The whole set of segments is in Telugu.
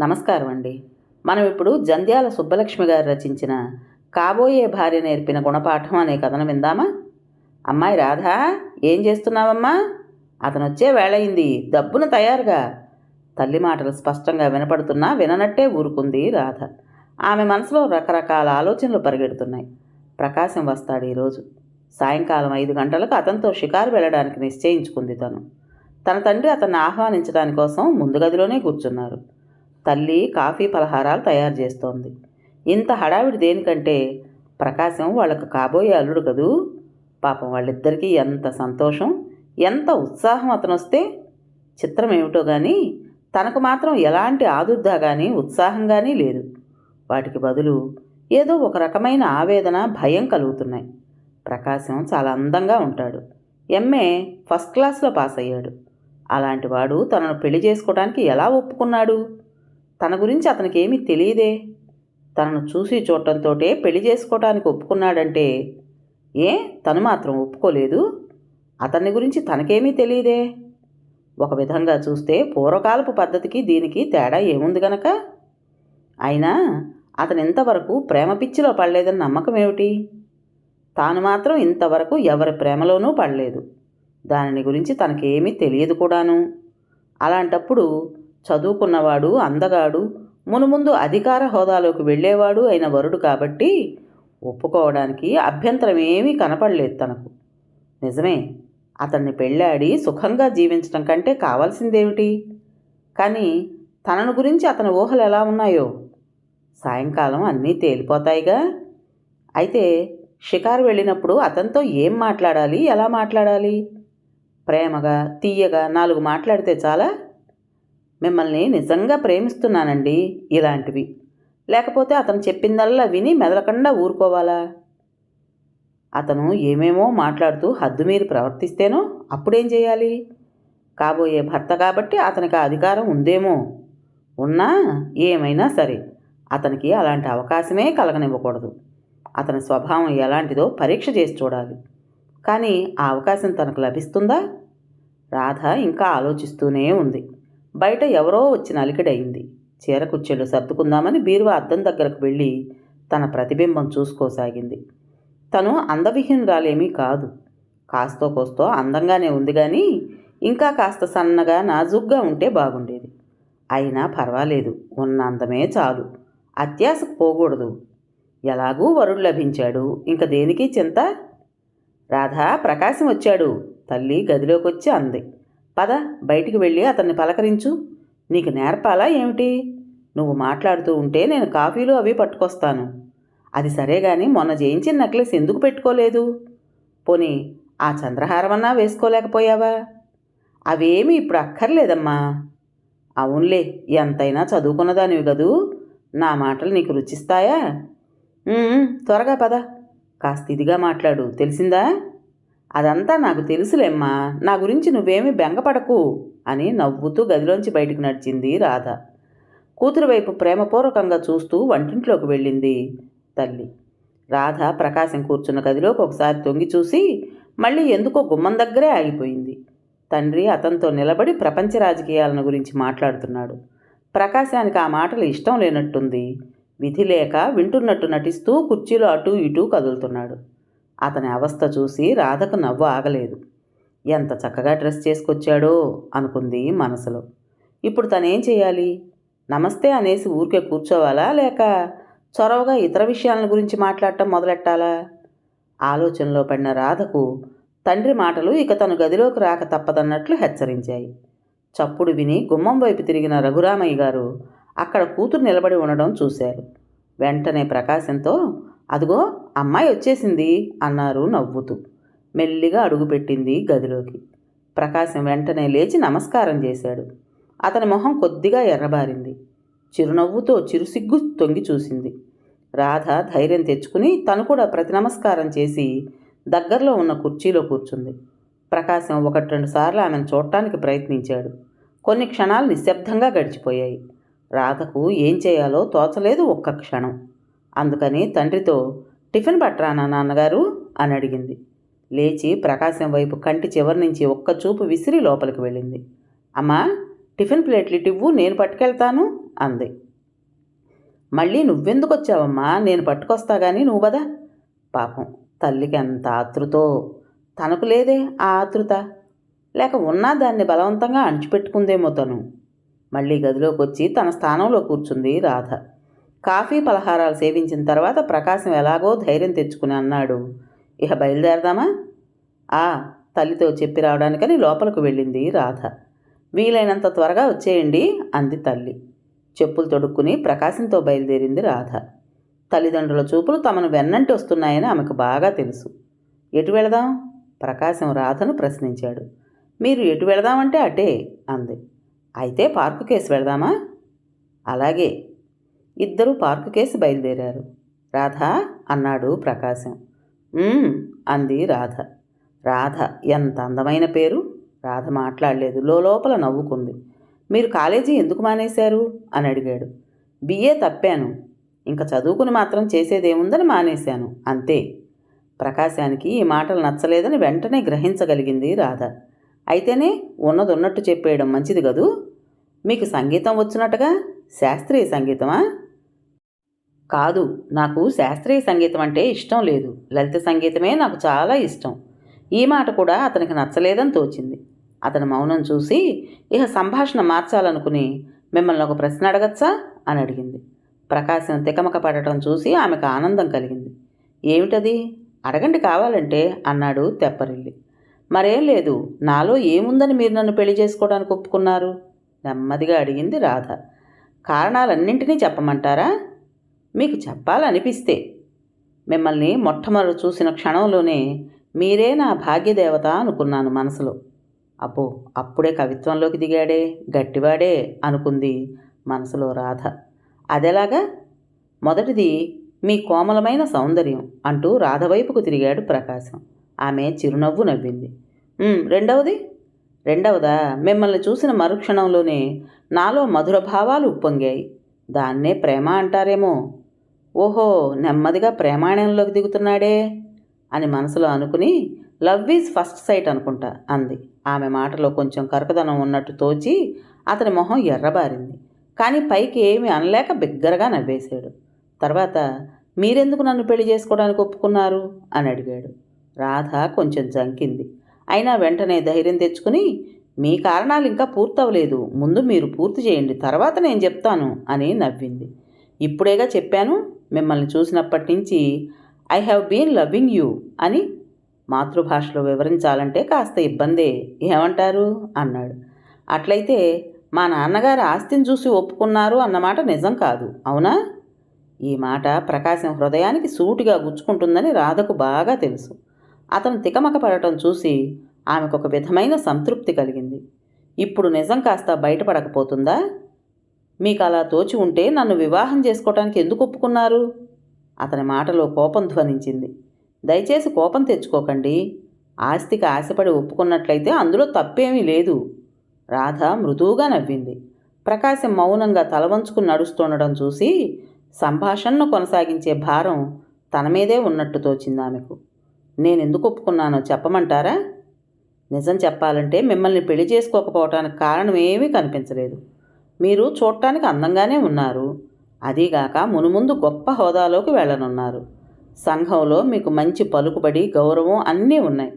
నమస్కారం అండి మనం ఇప్పుడు జంధ్యాల సుబ్బలక్ష్మి గారు రచించిన కాబోయే భార్య నేర్పిన గుణపాఠం అనే కథను విందామా? అమ్మాయి రాధా ఏం చేస్తున్నావమ్మా? అతను వచ్చే వేళయింది. దబ్బున తయారుగా. తల్లి మాటలు స్పష్టంగా వినపడుతున్నా విననట్టే ఊరుకుంది రాధ. ఆమె మనసులో రకరకాల ఆలోచనలు పరిగెడుతున్నాయి. ప్రకాశం వస్తాడు ఈరోజు. సాయంకాలం ఐదు గంటలకు అతనితో షికారు వెళ్ళడానికి నిశ్చయించుకుంది తను. తన తండ్రి అతన్ని ఆహ్వానించడాని కోసం ముందు గదిలోనే కూర్చున్నారు. తల్లి కాఫీ పలహారాలు తయారు చేస్తోంది. ఇంత హడావిడి దేనికంటే ప్రకాశం వాళ్ళకు కాబోయే అల్లుడు కదూ? పాపం వాళ్ళిద్దరికీ ఎంత సంతోషం ఎంత ఉత్సాహం అతను వస్తే చిత్రం ఏమిటో కానీ తనకు మాత్రం ఎలాంటి ఆదుర్దా కానీ ఉత్సాహం కానీ లేదు. వాటికి బదులు ఏదో ఒక రకమైన ఆవేదన భయం కలుగుతున్నాయి. ప్రకాశం చాలా అందంగా ఉంటాడు. ఎంఏ ఫస్ట్ క్లాస్లో పాస్ అయ్యాడు అలాంటి వాడు తనను పెళ్ళి చేసుకోవడానికి ఎలా ఒప్పుకున్నాడు? తన గురించి అతనికి ఏమీ తెలియదే. తనను చూసి చూడటంతో పెళ్ళి చేసుకోవటానికి ఒప్పుకున్నాడంటే ఏ? తను మాత్రం ఒప్పుకోలేదు. అతన్ని గురించి తనకేమీ తెలియదే. ఒక విధంగా చూస్తే పూర్వకాలపు పద్ధతికి దీనికి తేడా ఏముంది గనక? అయినా అతను ఇంతవరకు ప్రేమ పిచ్చిలో పడలేదని నమ్మకం ఏమిటి? తాను మాత్రం ఇంతవరకు ఎవరి ప్రేమలోనూ పడలేదు. దానిని గురించి తనకేమీ తెలియదు కూడాను. అలాంటప్పుడు చదువుకున్నవాడు అందగాడు మునుముందు అధికార హోదాలోకి వెళ్ళేవాడు అయిన వరుడు కాబట్టి ఒప్పుకోవడానికి అభ్యంతరం ఏమీ కనపడలేదు తనకు. నిజమే అతన్ని పెళ్ళాడి సుఖంగా జీవించడం కంటే కావాల్సిందేమిటి? కానీ తనను గురించి అతని ఊహలు ఎలా ఉన్నాయో? సాయంకాలం అన్నీ తేలిపోతాయిగా? అయితే షికారు వెళ్ళినప్పుడు అతనితో ఏం మాట్లాడాలి ఎలా మాట్లాడాలి? ప్రేమగా తీయగా నాలుగు మాట్లాడితే చాలా? మిమ్మల్ని నిజంగా ప్రేమిస్తున్నానండి ఇలాంటివి. లేకపోతే అతను చెప్పిందల్లా విని మెదలకుండా ఊరుకోవాలా? అతను ఏమేమో మాట్లాడుతూ హద్దుమీరి ప్రవర్తిస్తేనో అప్పుడేం చేయాలి? కాబోయే భర్త కాబట్టి అతనికి ఆ అధికారం ఉందేమో? ఉన్నా ఏమైనా సరే అతనికి అలాంటి అవకాశమే కలగనివ్వకూడదు. అతని స్వభావం ఎలాంటిదో పరీక్ష చేసి చూడాలి. కానీ ఆ అవకాశం తనకు లభిస్తుందా? రాధ ఇంకా ఆలోచిస్తూనే ఉంది. బయట ఎవరో వచ్చిన అలికిడయింది చీరకుచ్చెళ్ళు సర్దుకుందామని బీరువా అద్దం దగ్గరకు వెళ్ళి తన ప్రతిబింబం చూసుకోసాగింది. తను అందవిహీనురాలేమీ కాదు. కాస్తో కోస్తో అందంగానే ఉంది కానీ ఇంకా కాస్త సన్నగా నాజుగ్గా ఉంటే బాగుండేది. అయినా పర్వాలేదు. ఉన్న అందమే చాలు. అత్యాశకు పోకూడదు. ఎలాగూ వరుడు లభించాడు. ఇంక దేనికి చింత? రాధా ప్రకాశం వచ్చాడు. తల్లి గదిలోకి వచ్చి అంది. పద బయటికి వెళ్ళి అతన్ని పలకరించు. నీకు నేర్పాలా ఏమిటి? నువ్వు మాట్లాడుతూ ఉంటే నేను కాఫీలు అవి పట్టుకొస్తాను. అది సరే గాని మొన్న జయించిన నెక్లెస్ ఎందుకు పెట్టుకోలేదు? పోనీ ఆ చంద్రహారమన్నా వేసుకోలేకపోయావా? అవేమీ ఇప్పుడు అక్కర్లేదమ్మా. అవునులే ఎంతైనా చదువుకున్నదానివి కదూ? నా మాటలు నీకు రుచిస్తాయా? త్వరగా పద. కాస్త ఇదిగా మాట్లాడు తెలిసిందా? అదంతా నాకు తెలుసులేమ్మా. నా గురించి నువ్వేమీ బెంగపడకు అని నవ్వుతూ గదిలోంచి బయటకు నడిచింది రాధ. కూతురు వైపు ప్రేమపూర్వకంగా చూస్తూ వంటింట్లోకి వెళ్ళింది తల్లి. రాధ ప్రకాశం కూర్చున్న గదిలోకి ఒకసారి తొంగి చూసి మళ్ళీ ఎందుకో గుమ్మం దగ్గరే ఆగిపోయింది. తండ్రి అతనితో నిలబడి ప్రపంచ రాజకీయాలను గురించి మాట్లాడుతున్నాడు. ప్రకాశానికి ఆ మాటలు ఇష్టం లేనట్టుంది. విధి లేక వింటున్నట్టు నటిస్తూ కుర్చీలో అటూ ఇటూ కదులుతున్నాడు. అతని అవస్థ చూసి రాధకు నవ్వు ఆగలేదు. ఎంత చక్కగా డ్రెస్ చేసుకొచ్చాడో అనుకుంది మనసులో. ఇప్పుడు తనేం చేయాలి? నమస్తే అనేసి ఊరికే కూర్చోవాలా లేక చొరవగా ఇతర విషయాల గురించి మాట్లాడటం మొదలెట్టాలా? ఆలోచనలో పడిన రాధకు తండ్రి మాటలు ఇక తను గదిలోకి రాక తప్పదన్నట్లు హెచ్చరించాయి. చప్పుడు విని గుమ్మం వైపు తిరిగిన రఘురామయ్య గారు అక్కడ కూతురు నిలబడి ఉండడం చూశారు. వెంటనే ప్రకాశంతో అదిగో అమ్మాయి వచ్చేసింది అన్నారు నవ్వుతూ. మెల్లిగా అడుగుపెట్టింది గదిలోకి. ప్రకాశం వెంటనే లేచి నమస్కారం చేశాడు. అతని మొహం కొద్దిగా ఎర్రబారింది. చిరునవ్వుతో చిరుసిగ్గు తొంగి చూసింది. రాధ ధైర్యం తెచ్చుకుని తను కూడా ప్రతి నమస్కారం చేసి దగ్గరలో ఉన్న కుర్చీలో కూర్చుంది. ప్రకాశం ఒకటి రెండు సార్లు ఆమెను చూడటానికి ప్రయత్నించాడు. కొన్ని క్షణాలు నిశ్శబ్దంగా గడిచిపోయాయి. రాధకు ఏం చేయాలో తోచలేదు ఒక్క క్షణం. అందుకని తండ్రితో టిఫిన్ పట్టరానా నాన్నగారు? అని అడిగింది. లేచి ప్రకాశం వైపు కంటి చివరి నుంచి ఒక్క చూపు విసిరి లోపలికి వెళ్ళింది. అమ్మా టిఫిన్ ప్లేట్లు ఇటు ఇవ్వు నేను పట్టుకెళ్తాను అంది. మళ్ళీ నువ్వెందుకు వచ్చావమ్మా నేను పట్టుకొస్తా కానీ నువ్వు బదా పాపం తల్లికి ఎంత ఆతృతో తనకు లేదే ఆ ఆతృత. లేక ఉన్నా దాన్ని బలవంతంగా అణిచిపెట్టుకుందేమో తను. మళ్ళీ గదిలోకి వచ్చి తన స్థానంలో కూర్చుంది రాధ. కాఫీ పలహారాలు సేవించిన తర్వాత ప్రకాశం ఎలాగో ధైర్యం తెచ్చుకుని అన్నాడు. ఇహ బయలుదేరదామా? ఆ తల్లితో చెప్పి రావడానికని లోపలికి వెళ్ళింది రాధ. వీలైనంత త్వరగా వచ్చేయండి అంది తల్లి. చెప్పులు తొడుక్కుని ప్రకాశంతో బయలుదేరింది రాధ. తల్లిదండ్రుల చూపులు తమను వెన్నంటి వస్తున్నాయని ఆమెకు బాగా తెలుసు. ఎటు వెళదాం? ప్రకాశం రాధను ప్రశ్నించాడు. మీరు ఎటు వెళదామంటే అటే అంది. అయితే పార్కు కేసు వెళదామా? అలాగే ఇద్దరూ పార్కు కేసి బయలుదేరారు. రాధ అన్నాడు ప్రకాశం. అంది రాధ. రాధ ఎంత అందమైన పేరు. రాధ మాట్లాడలేదు లోపల నవ్వుకుంది. మీరు కాలేజీ ఎందుకు మానేశారు? అని అడిగాడు. బిఏ తప్పాను. ఇంకా చదువుకుని మాత్రం చేసేదేముందని మానేశాను అంతే. ప్రకాశానికి ఈ మాటలు నచ్చలేదని వెంటనే గ్రహించగలిగింది రాధ. అయితేనే ఉన్నది ఉన్నట్టు చెప్పేయడం మంచిది కదూ? మీకు సంగీతం వచ్చినట్టుగా? శాస్త్రీయ సంగీతమా? కాదు నాకు శాస్త్రీయ సంగీతం అంటే ఇష్టం లేదు. లలిత సంగీతమే నాకు చాలా ఇష్టం. ఈ మాట కూడా అతనికి నచ్చలేదని తోచింది. అతని మౌనం చూసి ఇక సంభాషణ మార్చాలనుకుని మిమ్మల్ని ఒక ప్రశ్న అడగచ్చా? అని అడిగింది. ప్రకాశం తికమక పడటం చూసి ఆమెకు ఆనందం కలిగింది. ఏమిటది? అడగండి కావాలంటే అన్నాడు తెప్పరిల్లి. మరేం లేదు నాలో ఏముందని మీరు నన్ను పెళ్ళి చేసుకోవడానికి ఒప్పుకున్నారు? నెమ్మదిగా అడిగింది రాధ. కారణాలన్నింటినీ చెప్పమంటారా? మీకు చెప్పాలనిపిస్తే. మిమ్మల్ని మొట్టమొదటి చూసిన క్షణంలోనే మీరే నా భాగ్యదేవత అనుకున్నాను మనసులో. అబ్బో అప్పుడే కవిత్వంలోకి దిగాడే గట్టివాడే అనుకుంది మనసులో రాధ. అదెలాగా? మొదటిది మీ కోమలమైన సౌందర్యం అంటూ రాధ వైపుకు తిరిగాడు ప్రకాశం. ఆమె చిరునవ్వు నవ్వింది. రెండవది? రెండవదా? మిమ్మల్ని చూసిన మరుక్షణంలోనే నాలో మధుర భావాలు ఉప్పొంగాయి. దాన్నే ప్రేమ అంటారేమో. ఓహో నెమ్మదిగా ప్రేమాయణంలోకి దిగుతున్నాడే అని మనసులో అనుకుని లవ్ ఈజ్ ఫస్ట్ సైట్ అనుకుంటా అంది. ఆమె మాటలో కొంచెం కరకదనం ఉన్నట్టు తోచి అతని మొహం ఎర్రబారింది. కానీ పైకి ఏమీ అనలేక బిగ్గరగా నవ్వేశాడు. తర్వాత మీరెందుకు నన్ను పెళ్ళి చేసుకోవడానికి ఒప్పుకున్నారు? అని అడిగాడు. రాధ కొంచెం జంకింది. అయినా వెంటనే ధైర్యం తెచ్చుకుని మీ కారణాలు ఇంకా పూర్తవలేదు ముందు మీరు పూర్తి చేయండి. తర్వాత నేను చెప్తాను అని నవ్వింది. ఇప్పుడేగా చెప్పాను మిమ్మల్ని చూసినప్పటి నుంచి I have been loving you అని మాతృభాషలో వివరించాలంటే కాస్త ఇబ్బందే. ఏమంటారు? అన్నాడు. అట్లయితే మా నాన్నగారు ఆస్తిని చూసి ఒప్పుకున్నారు అన్నమాట నిజం కాదు. అవునా? ఈ మాట ప్రకాశం హృదయానికి సూటిగా గుచ్చుకుంటుందని రాధకు బాగా తెలుసు. అతను తికమక పడటం చూసి ఆమెకు ఒక విధమైన సంతృప్తి కలిగింది. ఇప్పుడు నిజం కాస్త బయటపడకపోతుందా? మీకు అలా తోచి ఉంటే నన్ను వివాహం చేసుకోవటానికి ఎందుకు ఒప్పుకున్నారు? అతని మాటలో కోపం ధ్వనించింది. దయచేసి కోపం తెచ్చుకోకండి. ఆస్తికి ఆశపడి ఒప్పుకున్నట్లయితే అందులో తప్పేమీ లేదు. రాధ మృదువుగా నవ్వింది. ప్రకాశం మౌనంగా తలవంచుకుని నడుస్తుండడం చూసి సంభాషణను కొనసాగించే భారం తన మీదే ఉన్నట్టు తోచింది ఆమెకు నేను ఎందుకు ఒప్పుకున్నానో చెప్పమంటారా? నిజం చెప్పాలంటే మిమ్మల్ని పెళ్ళి చేసుకోకపోవటానికి కారణం ఏమీ కనిపించలేదు. మీరు చూడటానికి అందంగానే ఉన్నారు. అదీగాక మునుముందు గొప్ప హోదాలోకి వెళ్ళనున్నారు. సంఘంలో మీకు మంచి పలుకుబడి గౌరవం అన్నీ ఉన్నాయి.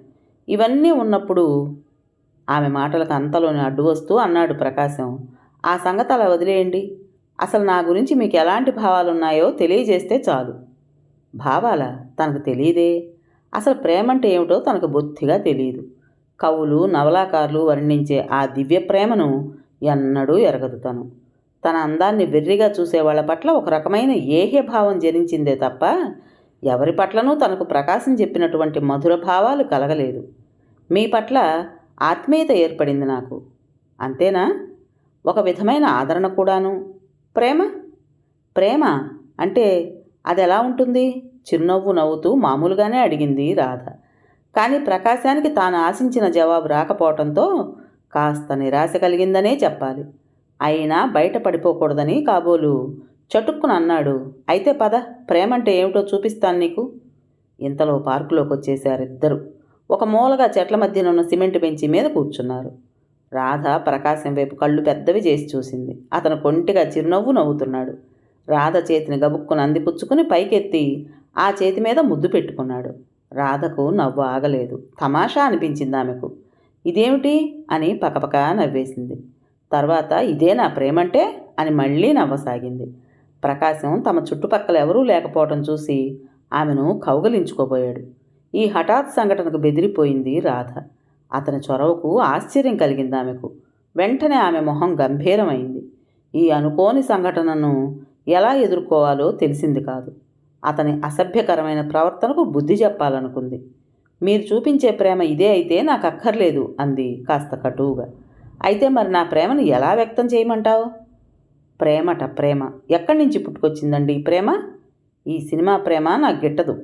ఇవన్నీ ఉన్నప్పుడు ఆమె మాటలకు అంతలోని అడ్డు వస్తూ అన్నాడు ప్రకాశం. ఆ సంగతి అలా వదిలేయండి. అసలు నా గురించి మీకు ఎలాంటి భావాలున్నాయో తెలియజేస్తే చాలు. భావాలా? తనకు తెలియదే. అసలు ప్రేమంటే ఏమిటో తనకు బొత్తిగా తెలియదు కవులు నవలాకారులు వర్ణించే ఆ దివ్య ప్రేమను ఎన్నడూ ఎరగదు తను తన అందాన్ని వెర్రిగా చూసే వాళ్ళ పట్ల ఒక రకమైన ఏహ్య భావం జనించిందే తప్ప ఎవరి పట్లనూ తనకు ప్రకాశం చెప్పినటువంటి మధుర భావాలు కలగలేదు. మీ పట్ల ఆత్మీయత ఏర్పడింది నాకు. అంతేనా? ఒక విధమైన ఆదరణ కూడాను. ప్రేమ? ప్రేమ అంటే అది ఎలా ఉంటుంది? చిరునవ్వు నవ్వుతూ మామూలుగానే అడిగింది రాధ. కానీ ప్రకాశానికి తాను ఆశించిన జవాబు రాకపోవటంతో కాస్త నిరాశ కలిగిందనే చెప్పాలి. అయినా బయట పడిపోకూడదని కాబోలు చటుక్కున అన్నాడు. అయితే పద ప్రేమంటే ఏమిటో చూపిస్తాను నీకు. ఇంతలో పార్కులోకి వచ్చేశారిద్దరు ఒక మూలగా చెట్ల మధ్యన ఉన్న సిమెంట్ బెంచి మీద కూర్చున్నారు. రాధ ప్రకాశం వైపు కళ్ళు పెద్దవి చేసి చూసింది. అతను కొంటిగా చిరునవ్వు నవ్వుతున్నాడు. రాధ చేతిని గబుక్కుని అందిపుచ్చుకుని పైకెత్తి ఆ చేతి మీద ముద్దు పెట్టుకున్నాడు. రాధకు నవ్వు ఆగలేదు. తమాషా అనిపించింది ఆమెకు. ఇదేమిటి? అని పకపక నవ్వేసింది. తర్వాత ఇదే నా ప్రేమంటే? అని మళ్ళీ నవ్వసాగింది. ప్రకాశం తమ చుట్టుపక్కల ఎవరూ లేకపోవటం చూసి ఆమెను కౌగలించుకోబోయాడు. ఈ హఠాత్ సంఘటనకు బెదిరిపోయింది రాధ. అతని చొరవకు ఆశ్చర్యం కలిగింది ఆమెకు. వెంటనే ఆమె మొహం గంభీరమైంది. ఈ అనుకోని సంఘటనను ఎలా ఎదుర్కోవాలో తెలిసింది కాదు. అతని అసభ్యకరమైన ప్రవర్తనకు బుద్ధి చెప్పాలనుకుంది. మీరు చూపించే ప్రేమ ఇదే అయితే నాకు అక్కర్లేదు అంది కాస్త కటువుగా. అయితే మరి నా ప్రేమను ఎలా వ్యక్తం చేయమంటావు? ప్రేమట ప్రేమ. ఎక్కడి నుంచి పుట్టుకొచ్చిందండి ఈ ప్రేమ? ఈ సినిమా ప్రేమ నాకు గిట్టదు.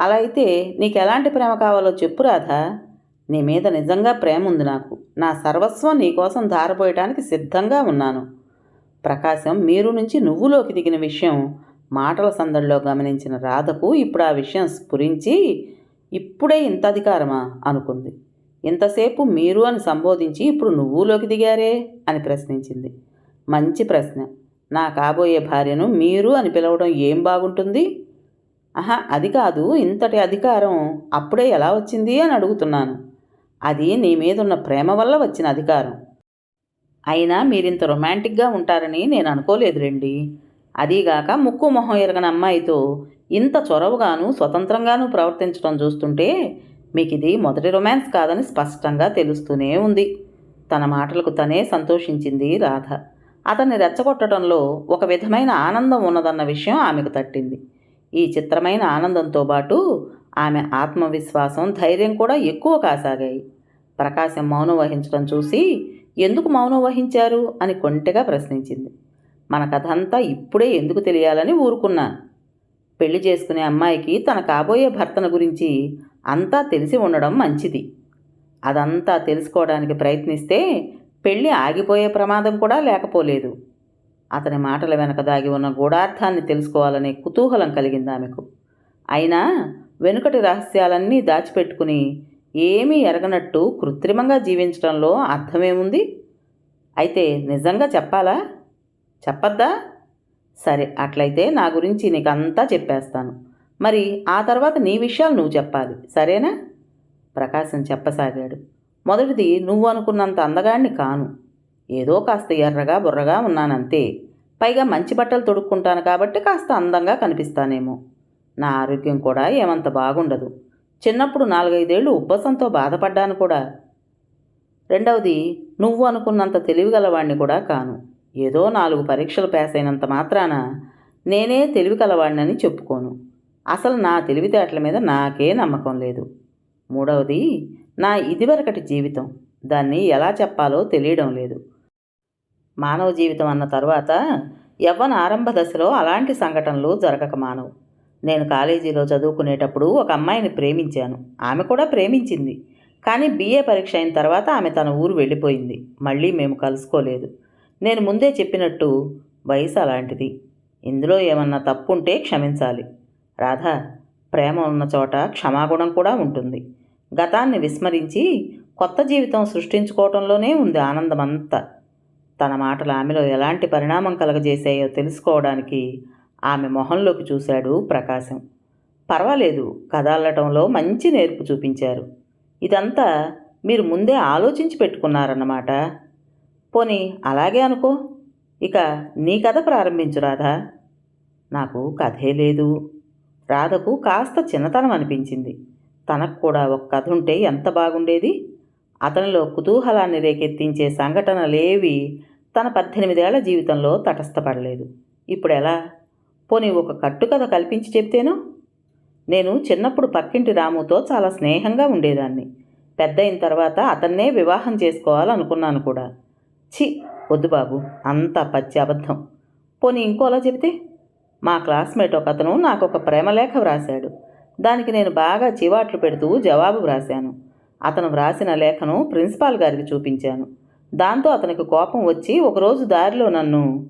అలా అయితే నీకు ఎలాంటి ప్రేమ కావాలో చెప్పు రాధా. నీ మీద నిజంగా ప్రేమ ఉంది నాకు. నా సర్వస్వం నీకోసం ధారపోయటానికి సిద్ధంగా ఉన్నాను. ప్రకాశం మీరు నుంచి నువ్వులోకి దిగిన విషయం మాటల సందడిలో గమనించిన రాధకు ఇప్పుడు ఆ విషయం స్ఫురించి ఇప్పుడే ఇంత అధికారమా? అనుకుంది. ఇంతసేపు మీరు అని సంబోధించి ఇప్పుడు నువ్వులోకి దిగారే? అని ప్రశ్నించింది. మంచి ప్రశ్న. నా కాబోయే భార్యను మీరు అని పిలవడం ఏం బాగుంటుంది? ఆహా అది కాదు. ఇంతటి అధికారం అప్పుడే ఎలా వచ్చింది? అని అడుగుతున్నాను. అది నీ మీదున్న ప్రేమ వల్ల వచ్చిన అధికారం. అయినా మీరింత రొమాంటిక్గా ఉంటారని నేను అనుకోలేదు రండి. అదీగాక ముక్కు మొహం ఎరగని అమ్మాయితో ఇంత చొరవగాను స్వతంత్రంగాను ప్రవర్తించడం చూస్తుంటే మీకు ఇది మొదటి రొమాన్స్ కాదని స్పష్టంగా తెలుస్తూనే ఉంది. తన మాటలకు తనే సంతోషించింది రాధ. అతన్ని రెచ్చగొట్టడంలో ఒక విధమైన ఆనందం ఉన్నదన్న విషయం ఆమెకు తట్టింది. ఈ చిత్రమైన ఆనందంతో పాటు ఆమె ఆత్మవిశ్వాసం ధైర్యం కూడా ఎక్కువ కాసాగాయి. ప్రకాశం మౌనం వహించడం చూసి ఎందుకు మౌనం వహించారు? అని కొంటెగా ప్రశ్నించింది. మన కథంతా ఇప్పుడే ఎందుకు తెలియాలని ఊరుకున్నా. పెళ్ళి చేసుకునే అమ్మాయికి తన కాబోయే భర్తను గురించి అంతా తెలిసి ఉండడం మంచిది. అదంతా తెలుసుకోవడానికి ప్రయత్నిస్తే పెళ్ళి ఆగిపోయే ప్రమాదం కూడా లేకపోలేదు. అతని మాటల వెనక దాగి ఉన్న గూఢార్థాన్ని తెలుసుకోవాలనే కుతూహలం కలిగింది ఆమెకు. అయినా వెనుకటి రహస్యాలన్నీ దాచిపెట్టుకుని ఏమీ ఎరగనట్టు కృత్రిమంగా జీవించడంలో అర్థమేముంది? అయితే నిజంగా చెప్పాలా? చెప్పద్దా? సరే అట్లయితే నా గురించి నీకు అంతా చెప్పేస్తాను. మరి ఆ తర్వాత నీ విషయాలు నువ్వు చెప్పాలి సరేనా? ప్రకాశం చెప్పసాగాడు. మొదటిది నువ్వు అనుకున్నంత అందగాడిని కాను. ఏదో కాస్త ఎర్రగా బుర్రగా ఉన్నానంతే. పైగా మంచి బట్టలు తొడుక్కుంటాను కాబట్టి కాస్త అందంగా కనిపిస్తానేమో. నా ఆరోగ్యం కూడా ఏమంత బాగుండదు. చిన్నప్పుడు నాలుగైదేళ్ళు ఉబ్బసంతో బాధపడ్డాను కూడా. రెండవది నువ్వు అనుకున్నంత తెలివిగలవాణ్ణి కూడా కాను. ఏదో నాలుగు పరీక్షలు పాస్ అయినంత మాత్రాన నేనే తెలివి కలవాడినని చెప్పుకోను. అసలు నా తెలివితేటల మీద నాకే నమ్మకం లేదు. మూడవది నా ఇదివరకటి జీవితం. దాన్ని ఎలా చెప్పాలో తెలియడం లేదు. మానవ జీవితం అన్న తర్వాత యవ్వన ఆరంభ దశలో అలాంటి సంఘటనలు జరగక మానవు. నేను కాలేజీలో చదువుకునేటప్పుడు ఒక అమ్మాయిని ప్రేమించాను. ఆమె కూడా ప్రేమించింది. కానీ బీఏ పరీక్ష అయిన తర్వాత ఆమె తన ఊరు వెళ్ళిపోయింది. మళ్ళీ మేము కలుసుకోలేదు. నేను ముందే చెప్పినట్టు వయసు అలాంటిది. ఇందులో ఏమన్నా తప్పు ఉంటే క్షమించాలి. రాధా ప్రేమ ఉన్న చోట క్షమాగుణం కూడా ఉంటుంది. గతాన్ని విస్మరించి కొత్త జీవితం సృష్టించుకోవటంలోనే ఉంది ఆనందమంతా. తన మాటలు ఆమెలో ఎలాంటి పరిణామం కలగజేశాయో తెలుసుకోవడానికి ఆమె మొహంలోకి చూశాడు ప్రకాశం. పర్వాలేదు కథ అల్లటంలో మంచి నేర్పు చూపించారు. ఇదంతా మీరు ముందే ఆలోచించి పెట్టుకున్నారన్నమాట. పోనీ అలాగే అనుకో. ఇక నీ కథ ప్రారంభించు రాధా. నాకు కథే లేదు. రాధకు కాస్త చిన్నతనం అనిపించింది. తనకు కూడా ఒక కథ ఉంటే ఎంత బాగుండేది? అతనిలో కుతూహలాన్ని రేకెత్తించే సంఘటనలేవి తన పద్దెనిమిదేళ్ళ జీవితంలో తటస్థపడలేదు. ఇప్పుడు ఎలా? పోనీ ఒక కట్టుకథ కల్పించి చెప్తేను? నేను చిన్నప్పుడు పక్కింటి రాముతో చాలా స్నేహంగా ఉండేదాన్ని. పెద్ద అయిన తర్వాత అతన్నే వివాహం చేసుకోవాలనుకున్నాను కూడా. ఛీ వద్దు బాబు అంతా పచ్చి అబద్ధం. పోనీ ఇంకోలా చెబితే? మా క్లాస్మేట్ ఒక అతను నాకు ఒక ప్రేమలేఖ వ్రాశాడు. దానికి నేను బాగా చివాట్లు పెడుతూ జవాబు వ్రాశాను. అతను వ్రాసిన లేఖను ప్రిన్సిపాల్ గారికి చూపించాను. దాంతో అతనికి కోపం వచ్చి ఒకరోజు దారిలో నన్ను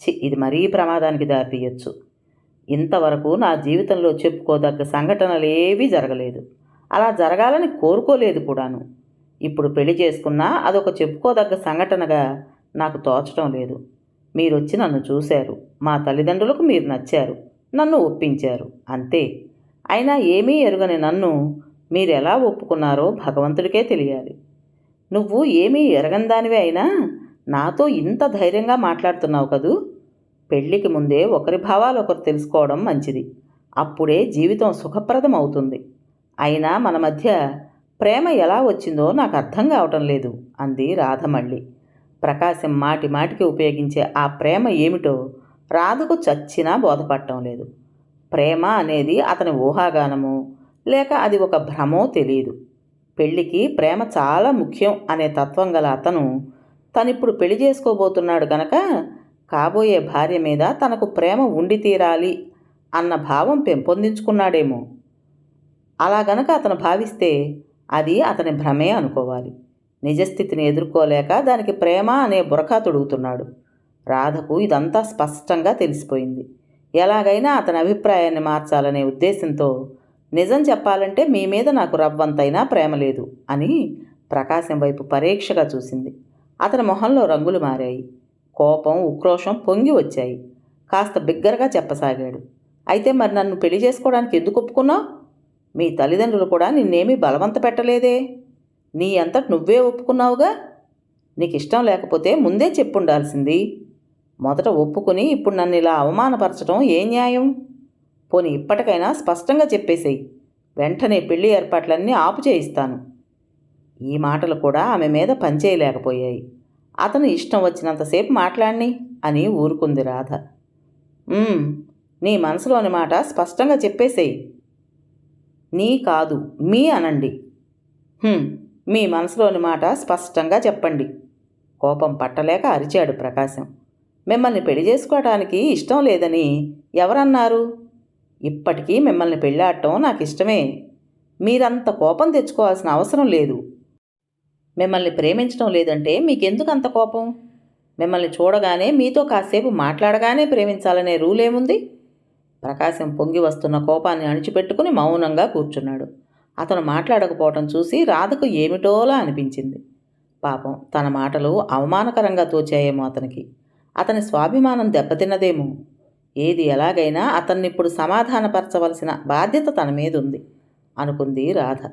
చి ఇది మరీ ప్రమాదానికి దారితీయచ్చు. ఇంతవరకు నా జీవితంలో చెప్పుకోదగ్గ సంఘటనలేవీ జరగలేదు. అలా జరగాలని కోరుకోలేదు కూడాను. ఇప్పుడు పెళ్ళి చేసుకున్నా అదొక చెప్పుకోదగ్గ సంఘటనగా నాకు తోచడం లేదు. మీరొచ్చి నన్ను చూశారు. మా తల్లిదండ్రులకు మీరు నచ్చారు. నన్ను ఒప్పించారు. అంతే. అయినా ఏమీ ఎరుగని నన్ను మీరు ఎలా ఒప్పుకున్నారో భగవంతుడికే తెలియాలి. నువ్వు ఏమీ ఎరగందానివి అయినా నాతో ఇంత ధైర్యంగా మాట్లాడుతున్నావు కదూ? పెళ్ళికి ముందే ఒకరి భావాలు ఒకరు తెలుసుకోవడం మంచిది. అప్పుడే జీవితం సుఖప్రదం అవుతుంది అయినా మన మధ్య ప్రేమ ఎలా వచ్చిందో నాకు అర్థం కావటం లేదు అంది రాధ మళ్ళీ. ప్రకాశం మాటి మాటికి ఉపయోగించే ఆ ప్రేమ ఏమిటో రాధకు చచ్చినా బోధపడటం లేదు. ప్రేమ అనేది అతని ఊహాగానమో లేక అది ఒక భ్రమో తెలియదు పెళ్ళికి ప్రేమ చాలా ముఖ్యం అనే తత్వం గల అతను తనిప్పుడు పెళ్ళి చేసుకోబోతున్నాడు గనక కాబోయే భార్య మీద తనకు ప్రేమ ఉండి తీరాలి అన్న భావం పెంపొందించుకున్నాడేమో. అలా గనక అతను భావిస్తే అది అతని భ్రమే అనుకోవాలి. నిజస్థితిని ఎదుర్కోలేక దానికి ప్రేమ అనే బురకా తొడుగుతున్నాడు. రాధకు ఇదంతా స్పష్టంగా తెలిసిపోయింది. ఎలాగైనా అతని అభిప్రాయాన్ని మార్చాలనే ఉద్దేశంతో నిజం చెప్పాలంటే మీ మీద నాకు రవ్వంతైనా ప్రేమ లేదు అని ప్రకాశం వైపు పరీక్షగా చూసింది. అతని మొహంలో రంగులు మారాయి. కోపం ఉక్రోషం పొంగి వచ్చాయి. కాస్త బిగ్గరగా చెప్పసాగాడు. అయితే మరి నన్ను పెళ్ళి చేసుకోవడానికి ఎందుకు ఒప్పుకున్నావు? మీ తల్లిదండ్రులు కూడా నిన్నేమీ బలవంత పెట్టలేదే? నీ అంతట నువ్వే ఒప్పుకున్నావుగా? నీకు ఇష్టం లేకపోతే ముందే చెప్పుండాల్సింది. మొదట ఒప్పుకుని ఇప్పుడు నన్ను ఇలా అవమానపరచడం ఏ న్యాయం? పోనీ ఇప్పటికైనా స్పష్టంగా చెప్పేసేయి. వెంటనే పెళ్ళి ఏర్పాట్లన్నీ ఆపు చేయిస్తాను ఈ మాటలు కూడా ఆమె మీద పనిచేయలేకపోయాయి. అతను ఇష్టం వచ్చినంతసేపు మాట్లాడిని అని ఊరుకుంది రాధ. నీ మనసులోని మాట స్పష్టంగా చెప్పేసేయి. నీ కాదు మీ అనండి. మీ మనసులోని మాట స్పష్టంగా చెప్పండి. కోపం పట్టలేక అరిచాడు ప్రకాశం. మిమ్మల్ని పెళ్ళి చేసుకోవటానికి ఇష్టం లేదని ఎవరన్నారు? ఇప్పటికీ మిమ్మల్ని పెళ్ళాడటం నాకు ఇష్టమే మీరంత కోపం తెచ్చుకోవాల్సిన అవసరం లేదు. మిమ్మల్ని ప్రేమించడం లేదంటే మీకెందుకు అంత కోపం? మిమ్మల్ని చూడగానే మీతో కాసేపు మాట్లాడగానే ప్రేమించాలనే రూల్ ఏముంది ప్రకాశం పొంగి వస్తున్న కోపాన్ని అణిచిపెట్టుకుని మౌనంగా కూర్చున్నాడు. అతను మాట్లాడకపోవటం చూసి రాధకు ఏమిటోలా అనిపించింది. పాపం తన మాటలు అవమానకరంగా తోచాయేమో అతనికి. అతని స్వాభిమానం దెబ్బతిన్నదేమో. ఏది ఎలాగైనా అతన్నిప్పుడు సమాధానపరచవలసిన బాధ్యత తన మీద ఉంది అనుకుంది రాధ.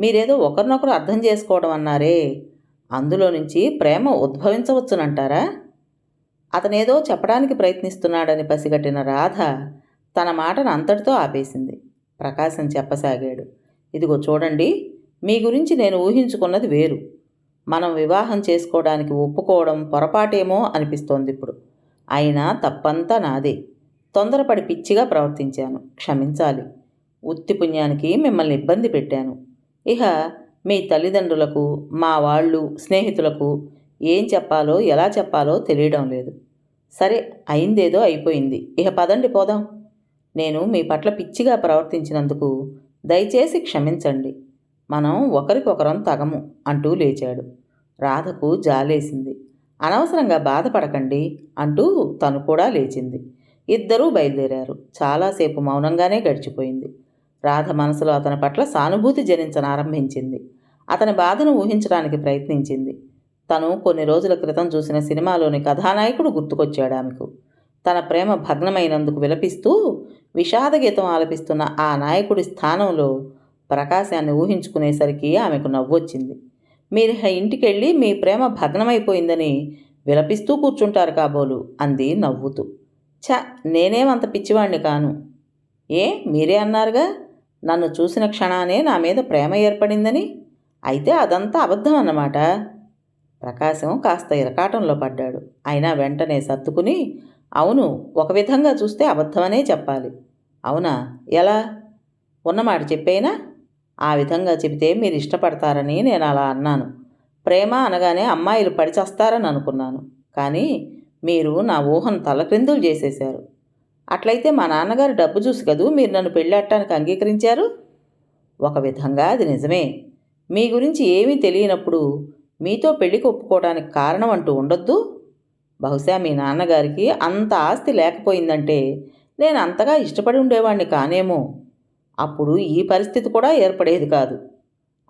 మీరేదో ఒకరినొకరు అర్థం చేసుకోవడం అన్నారే. అందులో నుంచి ప్రేమ ఉద్భవించవచ్చునంటారా? అతనేదో చెప్పడానికి ప్రయత్నిస్తున్నాడని పసిగట్టిన రాధ తన మాటను అంతటితో ఆపేసింది. ప్రకాశం చెప్పసాగాడు. ఇదిగో చూడండి మీ గురించి నేను ఊహించుకున్నది వేరు. మనం వివాహం చేసుకోవడానికి ఒప్పుకోవడం పొరపాటేమో అనిపిస్తోంది ఇప్పుడు. అయినా తప్పంతా నాదే. తొందరపడి పిచ్చిగా ప్రవర్తించాను. క్షమించాలి. ఉత్తి పుణ్యానికి మిమ్మల్ని ఇబ్బంది పెట్టాను. ఇహ మీ తల్లిదండ్రులకు మా వాళ్ళు స్నేహితులకు ఏం చెప్పాలో ఎలా చెప్పాలో తెలియడం లేదు. సరే అయిందేదో అయిపోయింది. ఇహ పదండి పోదాం. నేను మీ పట్ల పిచ్చిగా ప్రవర్తించినందుకు దయచేసి క్షమించండి. మనం ఒకరికొకరం తగము అంటూ లేచాడు. రాధకు జాలేసింది. అనవసరంగా బాధపడకండి అంటూ తను కూడా లేచింది. ఇద్దరూ బయలుదేరారు. చాలాసేపు మౌనంగానే గడిచిపోయింది. రాధ మనసులో అతని పట్ల సానుభూతి జనించనారంభించింది. అతని బాధను ఊహించడానికి ప్రయత్నించింది. తను కొన్ని రోజుల క్రితం చూసిన సినిమాలోని కథానాయకుడు గుర్తుకొచ్చాడు ఆమెకు. తన ప్రేమ భగ్నమైనందుకు విలపిస్తూ విషాదగీతం ఆలపిస్తున్న ఆ నాయకుడి స్థానంలో ప్రకాశాన్ని ఊహించుకునేసరికి ఆమెకు నవ్వొచ్చింది. మీరు ఇంటికెళ్ళి మీ ప్రేమ భగ్నమైపోయిందని విలపిస్తూ కూర్చుంటారు కాబోలు అంది నవ్వుతూ. ఛ నేనేమంత పిచ్చివాణ్ణి కాను. ఏ మీరే అన్నారుగా? నన్ను చూసిన క్షణానే నా మీద ప్రేమ ఏర్పడిందని? అయితే అదంతా అబద్ధం అన్నమాట ప్రకాశం కాస్త ఇరకాటంలో పడ్డాడు. అయినా వెంటనే సర్దుకుని అవును ఒక విధంగా చూస్తే అబద్ధమనే చెప్పాలి. అవునా? ఎలా? ఉన్నమాట చెప్పైనా? ఆ విధంగా చెబితే మీరు ఇష్టపడతారని నేను అలా అన్నాను. ప్రేమ అనగానే అమ్మాయిలు పడిచేస్తారని అనుకున్నాను. కానీ మీరు నా ఊహను తలక్రిందులు చేసేశారు. అట్లయితే మా నాన్నగారు డబ్బు చూసి కదూ మీరు నన్ను పెళ్ళాడటానికి అంగీకరించారు? ఒక విధంగా అది నిజమే. మీ గురించి ఏమీ తెలియనప్పుడు మీతో పెళ్ళికి ఒప్పుకోవడానికి కారణం అంటూ ఉండొద్దు. బహుశా మీ నాన్నగారికి అంత ఆస్తి లేకపోయిందంటే నేను అంతగా ఇష్టపడి ఉండేవాణ్ణి కానేమో. అప్పుడు ఈ పరిస్థితి కూడా ఏర్పడేది కాదు.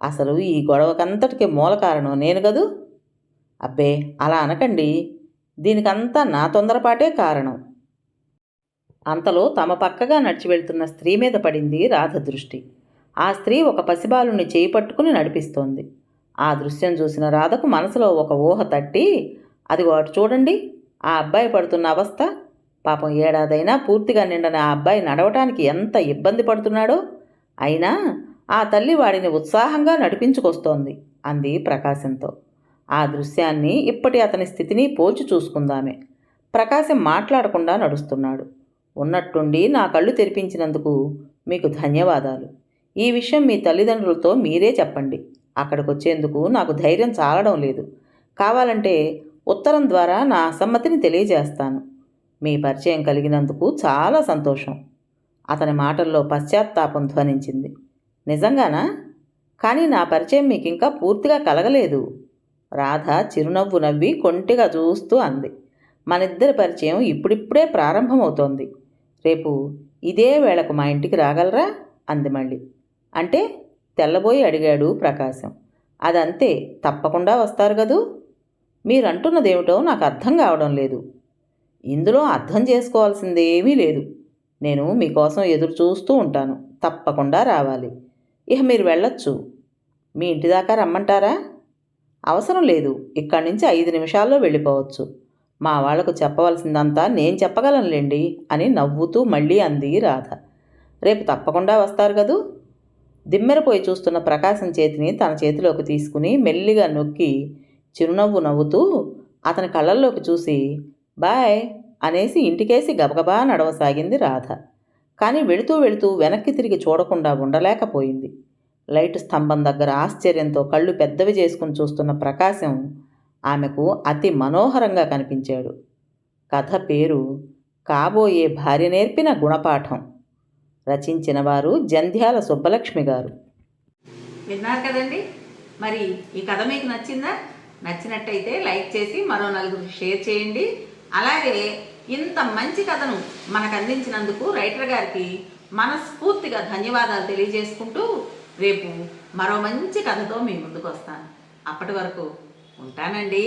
అసలు ఈ గొడవకంతటికి మూల కారణం నేను కదూ? అబ్బే అలా అనకండి. దీనికంతా నా తొందరపాటే కారణం. అంతలో తమ పక్కగా నడిచి వెళ్తున్న స్త్రీ మీద పడింది రాధ దృష్టి. ఆ స్త్రీ ఒక పసిబాలుని చేయి పట్టుకుని నడిపిస్తోంది. ఆ దృశ్యం చూసిన రాధకు మనసులో ఒక ఊహ తట్టి అది వాటి చూడండి ఆ అబ్బాయి పడుతున్న అవస్థ. పాపం ఏడాదైనా పూర్తిగా నిండని ఆ అబ్బాయి నడవటానికి ఎంత ఇబ్బంది పడుతున్నాడో. అయినా ఆ తల్లి వాడిని ఉత్సాహంగా నడిపించుకొస్తోంది అంది ప్రకాశంతో. ఆ దృశ్యాన్ని ఇప్పటి అతని స్థితిని పోల్చి చూసుకుందామే. ప్రకాశం మాట్లాడకుండా నడుస్తున్నాడు. ఉన్నట్టుండి నా కళ్ళు తెరిపించినందుకు మీకు ధన్యవాదాలు. ఈ విషయం మీ తల్లిదండ్రులతో మీరే చెప్పండి. అక్కడికి వచ్చేందుకు నాకు ధైర్యం చాలడం లేదు. కావాలంటే ఉత్తరం ద్వారా నా అసమ్మతిని తెలియజేస్తాను. మీ పరిచయం కలిగినందుకు చాలా సంతోషం. అతని మాటల్లో పశ్చాత్తాపం ధ్వనించింది. నిజంగానా? కానీ నా పరిచయం మీకు ఇంకా పూర్తిగా కలగలేదు. రాధ చిరునవ్వు నవ్వి కొంటిగా చూస్తూ అంది. మనిద్దరి పరిచయం ఇప్పుడిప్పుడే ప్రారంభమవుతోంది. రేపు ఇదే వేళకు మా ఇంటికి రాగలరా? అంది మళ్ళీ. అంటే తెల్లబోయి అడిగాడు ప్రకాశం. అదంతే తప్పకుండా వస్తారు కదూ? మీరంటున్నదేమిటో నాకు అర్థం కావడం లేదు. ఇందులో అర్థం చేసుకోవాల్సిందేమీ లేదు. నేను మీకోసం ఎదురు చూస్తూ ఉంటాను. తప్పకుండా రావాలి. ఇక మీరు వెళ్ళొచ్చు. మీ ఇంటి దాకా రమ్మంటారా? అవసరం లేదు. ఇక్కడి నుంచి ఐదు నిమిషాల్లో వెళ్ళిపోవచ్చు. మా వాళ్ళకు చెప్పవలసిందంతా నేను చెప్పగలనులేండి అని నవ్వుతూ మళ్ళీ అంది రాధ. రేపు తప్పకుండా వస్తారు కదూ? దిమ్మెరపోయి చూస్తున్న ప్రకాశం చేతిని తన చేతిలోకి తీసుకుని మెల్లిగా నొక్కి చిరునవ్వు నవ్వుతూ అతని కళ్ళల్లోకి చూసి బాయ్ అనేసి ఇంటికేసి గబగబా నడవసాగింది రాధ. కానీ వెళుతూ వెళుతూ వెనక్కి తిరిగి చూడకుండా ఉండలేకపోయింది. లైట్ స్తంభం దగ్గర ఆశ్చర్యంతో కళ్ళు పెద్దవి చేసుకుని చూస్తున్న ప్రకాశం ఆమెకు అతి మనోహరంగా కనిపించాడు. కథ పేరు కాబోయే భార్య నేర్పిన గుణపాఠం. రచించిన వారు జంధ్యాల సుబ్బలక్ష్మి గారు. విన్నారు కదండి? మరి ఈ కథ మీకు నచ్చిందా? నచ్చినట్టయితే లైక్ చేసి మరో నలుగురికి షేర్ చేయండి. అలాగే ఇంత మంచి కథను మనకు అందించినందుకు రైటర్ గారికి మనస్ఫూర్తిగా ధన్యవాదాలు తెలియజేసుకుంటూ రేపు మరో మంచి కథతో మీ ముందుకు వస్తాను. అప్పటి వరకు ఉంటానండి.